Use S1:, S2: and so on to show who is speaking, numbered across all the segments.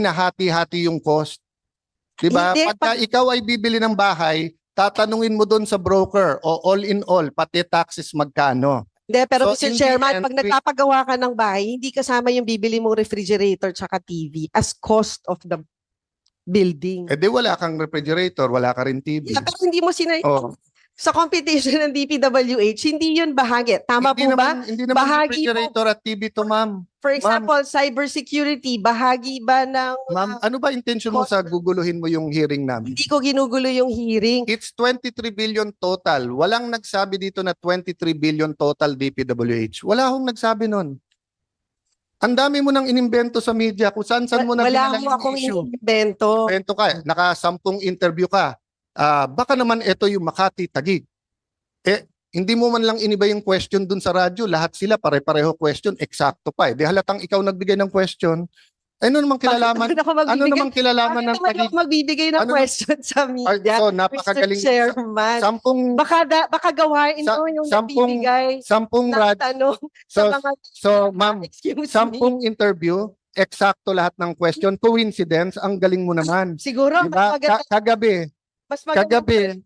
S1: nahati-hati yung cost. 'Di ba?
S2: Hindi,
S1: Pagka ikaw ay bibili ng bahay, tatanungin mo doon sa broker o all in all, pati taxes magkano.
S2: Hindi, pero
S1: So,
S2: Mr.
S1: in the
S2: Chairman,
S1: end,
S2: pag
S1: we-
S2: nagpapagawa ka ng bahay, hindi kasama yung bibili mong refrigerator tsaka TV as cost of the building.
S1: Eh di wala kang refrigerator, wala ka rin TV.
S2: Yeah, pero hindi mo sina
S1: Oh,
S2: sa competition ng DPWH, hindi yun bahagi. Tama
S1: hindi
S2: po ba?
S1: naman, Hindi naman
S2: Bahagi
S1: refrigerator at TV to, ma'am.
S2: For example, cybersecurity, bahagi ba ng...
S1: Ma'am,
S2: uh,
S1: ano ba intention mo sa guguluhin mo yung hearing namin?
S2: hindi ko ginugulo yung hearing.
S1: It's 23 billion total. Walang nagsabi dito na 23 billion total DPWH. Wala akong nagsabi nun. Ang dami mo nang inimbento sa media kung saan saan mo na
S2: Wala
S1: yung
S2: akong
S1: issue.
S2: invento.
S1: Ka, naka-sampung interview ka. Ah, baka naman ito yung Makati Tagig. Eh, hindi mo man lang iniba yung question dun sa radyo. Lahat sila pare-pareho question. Eksakto pa eh. Di halatang ikaw nagbigay ng question. Ano namang kilalaman?
S2: Bakit ako
S1: ano namang kilalaman
S2: bakit
S1: ng Tagig?
S2: ako magbibigay ng
S1: Ano-
S2: question sa
S1: Ay,
S2: media?
S1: so,
S2: Mr.
S1: napakagaling.
S2: Chairman.
S1: Sampung,
S2: Baka, da, baka gawain
S1: Sa-
S2: mo yung
S1: sampung-
S2: nagbibigay
S1: sampung
S2: ng
S1: radyo.
S2: tanong
S1: So,
S2: sa mga...
S1: so ma'am,
S2: Excuse me.
S1: sampung interview, eksakto lahat ng question. Coincidence, ang galing mo naman.
S2: Siguro,
S1: Diba? Ka- kagabi,
S2: mas maganda
S1: kagabi,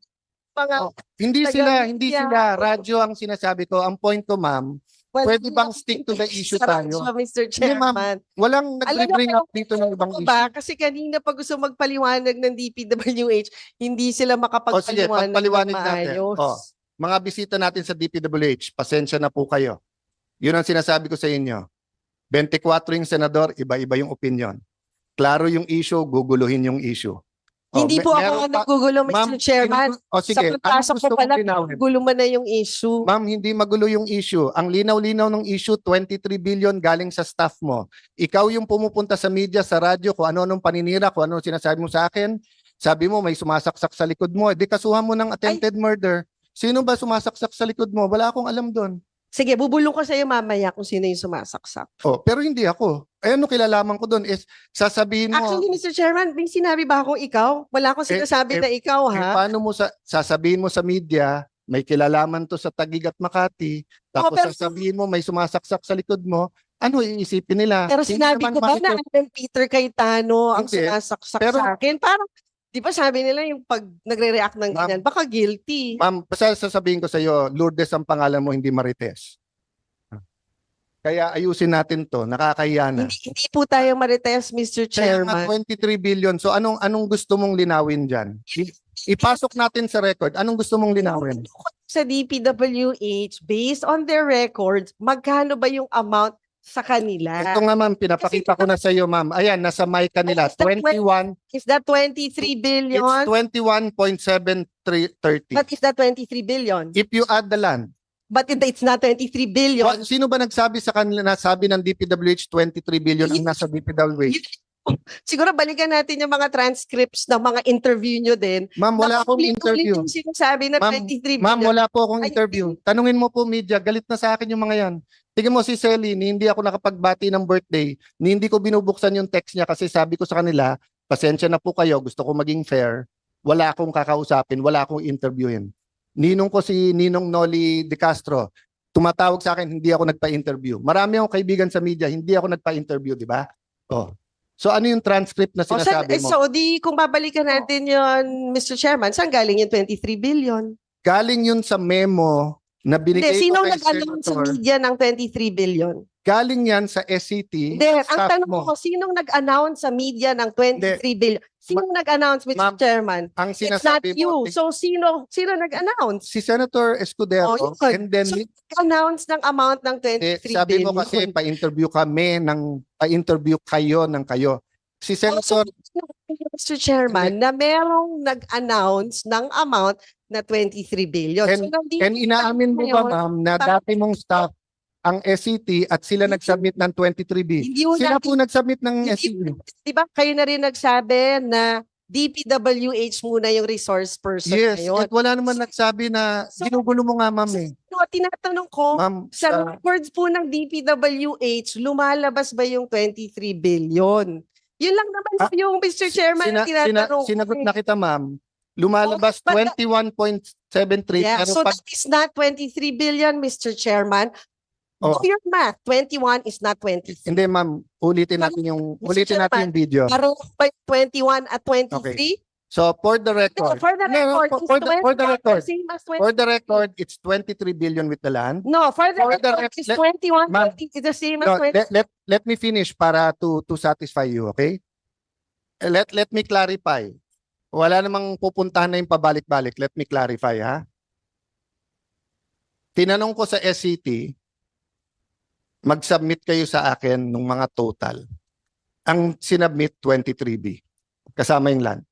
S2: mga
S1: Oh, hindi
S2: Taga-
S1: sila, hindi
S2: Yeah.
S1: sila, radyo ang sinasabi ko. Ang point ko, ma'am,
S2: well,
S1: pwede bang stick to the issue
S2: sa
S1: tayo?
S2: radyo, Mr.
S1: Hindi, ma'am.
S2: Chairman.
S1: walang
S2: mo,
S1: up dito ng ibang issue.
S2: ba? Kasi kanina pag gusto magpaliwanag ng DPWH, hindi sila makapagpaliwanag
S1: pagpaliwanag
S2: ng
S1: natin.
S2: maayos.
S1: Oh. Mga bisita natin sa DPWH, pasensya na po kayo. Yun ang sinasabi ko sa inyo. 24 yung senador, iba-iba yung opinion. Klaro yung issue, guguluhin yung issue. Oh,
S2: Hindi po
S1: meron
S2: ako
S1: pa-
S2: naggugulo, Mr.
S1: Ma'am,
S2: Chairman.
S1: sino- O sige,
S2: sa pagpasok
S1: anong
S2: ko
S1: gusto
S2: pala,
S1: mong linawin?
S2: gulo mo na yung issue.
S1: Ma'am, hindi magulo yung issue. Ang linaw-linaw ng issue, 23 billion galing sa staff mo. Ikaw yung pumupunta sa media, sa radyo, kung ano-anong paninira, kung ano sinasabi mo sa akin. Sabi mo, may sumasaksak sa likod mo. Eh, Di kasuhan mo ng attempted murder. Sino ba sumasaksak sa likod mo? Wala akong alam doon.
S2: Sige, bubulong ko sa iyo mamaya kung sino yung sumasaksak.
S1: Oh, pero hindi ako. Eh, ano kilalaman ko doon is sasabihin mo,
S2: Actually, Mr. Chairman, may sinabi ba akong ikaw? Wala akong
S1: Eh,
S2: sinasabi
S1: eh,
S2: na ikaw,
S1: eh,
S2: ha?
S1: paano mo sa, sasabihin mo sa media, may kilalaman to sa Tagig at Makati, tapos
S2: pero-
S1: sasabihin mo may sumasaksak sa likod mo, ano iisipin nila?
S2: Pero sinabi ko ba na Alan Peter Cayetano ang sumasaksak
S1: Pero-
S2: sa akin? Parang, di ba sabi nila yung pag nagre-react ng ganyan, baka guilty.
S1: Ma'am, basta sasabihin ko sa iyo, Lourdes ang pangalan mo, hindi Marites. Kaya ayusin natin to, nakakahiya na.
S2: Hindi, hindi po tayo marites, Mr.
S1: Kaya nga
S2: Chairman.
S1: 23 billion. So anong anong gusto mong linawin diyan? Ipasok natin sa record. Anong gusto mong linawin?
S2: Sa DPWH, based on their records, magkano ba yung amount sa kanila?
S1: Ito nga ma'am, pinapakita ko na sa iyo ma'am. Ayan, nasa mic kanila.
S2: Is that
S1: 21,
S2: Is that 23 billion?
S1: it's 21.7330.
S2: But is that 23 billion?
S1: If you add the land,
S2: But it- it's not 23 billion.
S1: wa- sino ba nagsabi sa kanila na sabi ng DPWH 23 billion ang nasa DPWH?
S2: Siguro balikan natin yung mga transcripts ng mga interview nyo din.
S1: Ma'am, wala akong interview.
S2: yung sinasabi na
S1: Ma'am,
S2: 23
S1: Ma'am, wala po akong
S2: Ay,
S1: interview. Tanungin mo po media, galit na sa akin yung mga yan. Tingnan mo si Selly, ni hindi ako nakapagbati ng birthday, ni hindi ko binubuksan yung text niya kasi sabi ko sa kanila, pasensya na po kayo, gusto ko maging fair. Wala akong kakausapin, wala akong interviewin. Ninong ko si Ninong Noli De Castro, tumatawag sa akin, hindi ako nagpa-interview. Marami akong kaibigan sa media, hindi ako nagpa-interview, di ba? Oh. So ano yung transcript na
S2: O, saan-
S1: sinasabi mo?
S2: so di kung babalikan natin yun, Mr. Chairman, saan galing yung 23 billion?
S1: Galing yun sa memo na binigay
S2: Hindi, sino
S1: ko kay
S2: nag-announce sa
S1: Senator.
S2: media ng 23 billion?
S1: Galing yan sa SCT.
S2: Hindi, ang
S1: staff
S2: tanong
S1: mo.
S2: ko, sinong nag-announce sa media ng 23 billion? Sinong nag-announce, Mr.
S1: Ma'am,
S2: Chairman?
S1: Ang
S2: It's not
S1: sinasabi
S2: you.
S1: mo,
S2: So, sino sino nag-announce?
S1: si Senator Escudero,
S2: Oh, yun.
S1: and then
S2: So, Announce ng amount ng
S1: eh,
S2: 23
S1: sabi
S2: billion.
S1: mo kasi pa-interview kami ng pa-interview kayo ng kayo. Si Senator,
S2: Mr. Chairman, na merong nag-announce ng amount na 23 billion. so,
S1: And-
S2: nandito
S1: and inaamin mo ba
S2: ngayon,
S1: ma'am na dati mong staff ang SCT at sila nag-submit ng 23B?
S2: Hindi mo
S1: Sila
S2: natin,
S1: po nag-submit ng SCT.
S2: di ba kayo na rin nagsabi na DPWH muna yung resource person
S1: Yes,
S2: ngayon.
S1: at wala naman nagsabi na
S2: So-
S1: ginugulo mo nga ma'am eh.
S2: No, tinatanong ko,
S1: Ma'am,
S2: sa
S1: sa-
S2: records po ng DPWH, lumalabas ba yung 23 billion? Yun lang naman
S1: Ah,
S2: po yung Mr. Chairman
S1: sina-
S2: na tinatanong
S1: sina-
S2: ko
S1: sinagot
S2: eh.
S1: na kita ma'am. Lumalabas
S2: but-
S1: 21.73
S2: Yeah,
S1: pero
S2: so
S1: pag
S2: that is not 23 billion, Mr. Chairman.
S1: Oh.
S2: Do your math. 21 is not 23.
S1: Hindi ma'am, ulitin natin yung
S2: Mr.
S1: ulitin natin yung video.
S2: Parang ba yung 21 at 23?
S1: So for the record,
S2: for the
S1: No, no,
S2: record,
S1: for- for the- for the
S2: 21
S1: record.
S2: same as 20.
S1: for the record, it's 23 billion with the land.
S2: No, for the
S1: for the
S2: record,
S1: rec-
S2: it's
S1: let-
S2: 21,
S1: Ma'am,
S2: 20 is the same as
S1: No,
S2: 20.
S1: let, let, let me finish para to to satisfy you, okay? Eh, Let let me clarify. Wala namang pupuntahan na yung pabalik-balik. Let me clarify, ha? Tinanong ko sa SCT, mag-submit kayo sa akin ng mga total. Ang sinubmit 23B. Kasama yung land.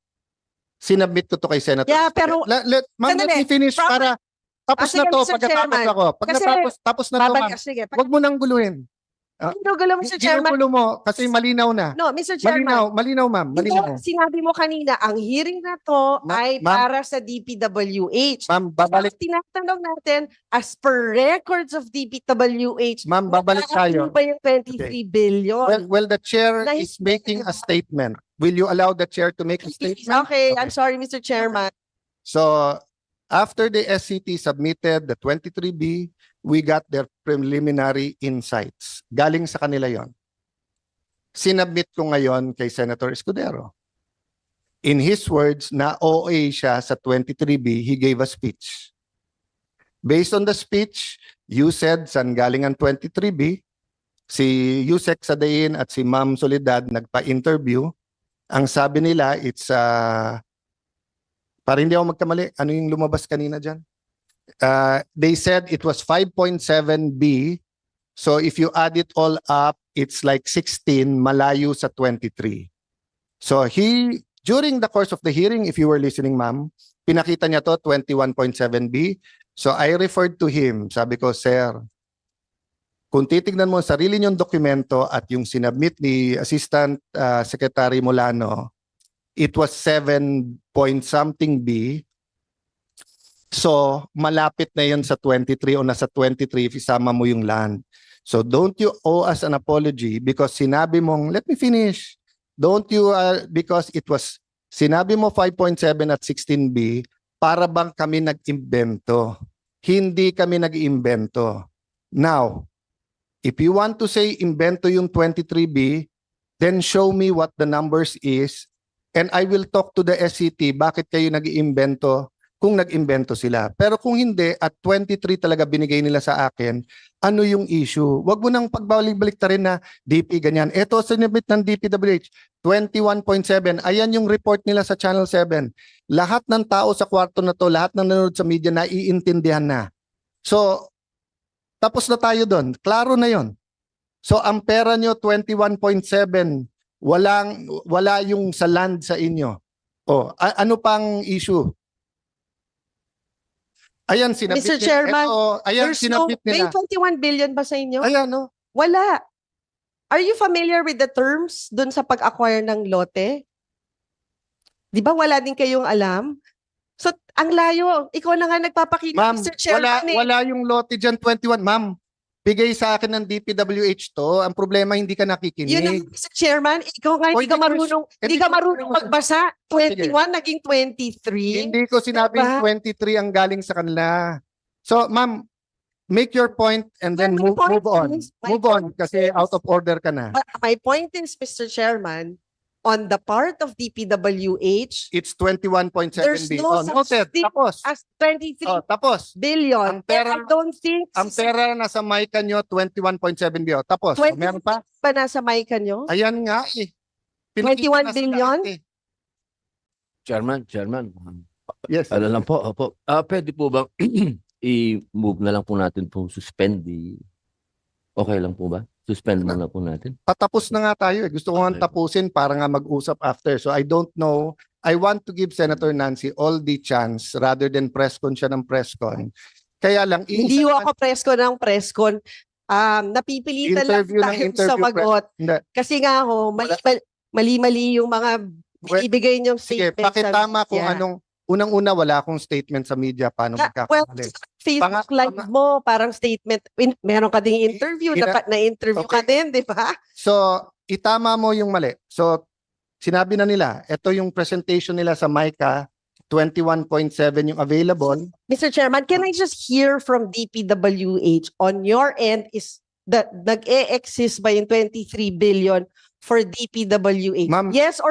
S1: Sinubmit ko to kay Senator.
S2: Yeah, pero-
S1: let, let, ma'am, let me finish para tapos
S2: Ah,
S1: na to. Pagkatapos ako. Pag natapos, tapos na to, ma'am. Huwag mo nang guluhin.
S2: Ginugulo mo, Mr. Chairman.
S1: Ginugulo mo kasi malinaw na.
S2: No, Mr. Chairman.
S1: Malinaw, malinaw ma'am, malinaw.
S2: Ito, sinabi mo kanina, ang hearing na to
S1: Ma-
S2: ay
S1: ma'am.
S2: para sa DPWH.
S1: Ma'am, babalik,
S2: Ang tinatanong natin, as per records of DPWH,
S1: ma'am, babalik tayo.
S2: ba yung 23 billion?
S1: Well, well, the chair
S2: Na-
S1: is making a statement. Will you allow the chair to make a statement?
S2: okay, I'm sorry, Mr. Chairman.
S1: So, after the SCT submitted the 23B, we got their preliminary insights. Galing sa kanila yon. Sinabmit ko ngayon kay Senator Escudero. In his words, na OA siya sa 23B, he gave a speech. Based on the speech, you said saan galing ang 23B, si Yusek Sadain at si Ma'am Soledad nagpa-interview. Ang sabi nila, it's uh, para hindi ako magkamali, ano yung lumabas kanina dyan? Uh, they said it was 5.7B. So if you add it all up, it's like 16 malayo sa 23. So he, during the course of the hearing, if you were listening ma'am, pinakita niya to 21.7B. So I referred to him. Sabi ko, sir, kung titignan mo sarili niyong dokumento at yung sinabmit ni Assistant uh, Secretary Molano, it was 7 point something B. So, malapit na yun sa 23 o nasa 23 if isama mo yung land. So, don't you owe us an apology because sinabi mong, let me finish. Don't you, uh, because it was, sinabi mo 5.7 at 16B, para bang kami nag-imbento. Hindi kami nag-imbento. Now, if you want to say imbento yung 23B, then show me what the numbers is and I will talk to the SCT bakit kayo nag-iimbento kung nag-imbento sila. Pero kung hindi at 23 talaga binigay nila sa akin, ano yung issue? Huwag mo nang pagbalik-balik ta rin na DP ganyan. Ito sinibit ng DPWH 21.7. Ayan yung report nila sa Channel 7. Lahat ng tao sa kwarto na to, lahat ng nanonood sa media naiintindihan na. So tapos na tayo doon. Klaro na 'yon. So ang pera nyo 21.7 walang wala yung sa land sa inyo. Oh, ano pang issue? Ayan sinabit
S2: Mr.
S1: nila.
S2: Chairman,
S1: Eto, ayan
S2: There's no,
S1: sinabit
S2: may
S1: nila.
S2: 21 billion ba sa inyo?
S1: Ayan no.
S2: Wala. Are you familiar with the terms dun sa pag-acquire ng lote? Di ba wala din kayong alam? So, ang layo. Ikaw na nga nagpapakita,
S1: Ma'am,
S2: Mr.
S1: wala
S2: Chairman. eh.
S1: wala yung lote diyan 21. Ma'am, bigay sa akin ng DPWH to. Ang problema hindi ka nakikinig.
S2: Yun ang Mr. Chairman, ikaw nga hindi ka marunong, hindi ka marunong magbasa. 21 naging 23.
S1: Hindi ko sinabing
S2: Diba?
S1: 23 ang galing sa kanila. So, ma'am, make your point and then move, move on. Move on kasi out of order ka na.
S2: My point is, Mr. Chairman, on the part of DPWH,
S1: It's 21.7
S2: There's
S1: B.
S2: no
S1: Oh, noted.
S2: such thing
S1: Tapos.
S2: as 23
S1: Oh, tapos.
S2: billion.
S1: ang pera-
S2: And I don't think
S1: Ang pera na sa mic nyo, 21.7 B. Oh, tapos.
S2: 20
S1: Meron pa?
S2: pa nasa mic nyo?
S1: Ayan nga eh.
S2: 21
S1: na sa
S2: billion?
S1: lahat eh.
S3: Chairman, Chairman.
S1: Yes.
S3: Ano lang po, opo. Ah, pwede po bang i-move na lang po natin po suspend the Okay lang po ba? Suspend muna po natin.
S1: patapos na nga tayo eh. Gusto ko nga
S3: Okay.
S1: tapusin para nga mag-usap after. So I don't know. I want to give Senator Nancy all the chance rather than press con siya ng press con. Kaya lang,
S2: Hindi
S1: iisa-
S2: ho ako preskon ng preskon. Um, napipilitan lang
S1: Interview ng
S2: tayo
S1: interview,
S2: sa magot.
S1: Hindi.
S2: Kasi nga ho, mali, mali-mali yung mga
S1: Well,
S2: ibigay niyong
S1: Sige,
S2: statement
S1: pakitama kung
S2: media.
S1: anong unang-una wala akong statement sa media paano
S2: Ah, well,
S1: magkakamali.
S2: Facebook
S1: Panga-
S2: live
S1: panga-
S2: mo, parang statement, in, meron ka ding interview, dapat na-interview ka din, di ba?
S1: So, itama mo yung mali. So, sinabi na nila, ito yung presentation nila sa MICA, 21.7 yung available.
S2: Mr. Chairman, can I just hear from DPWH on your end is that nag-e-exist ba yung 23 billion for DPWH?
S1: Ma'am-
S2: yes or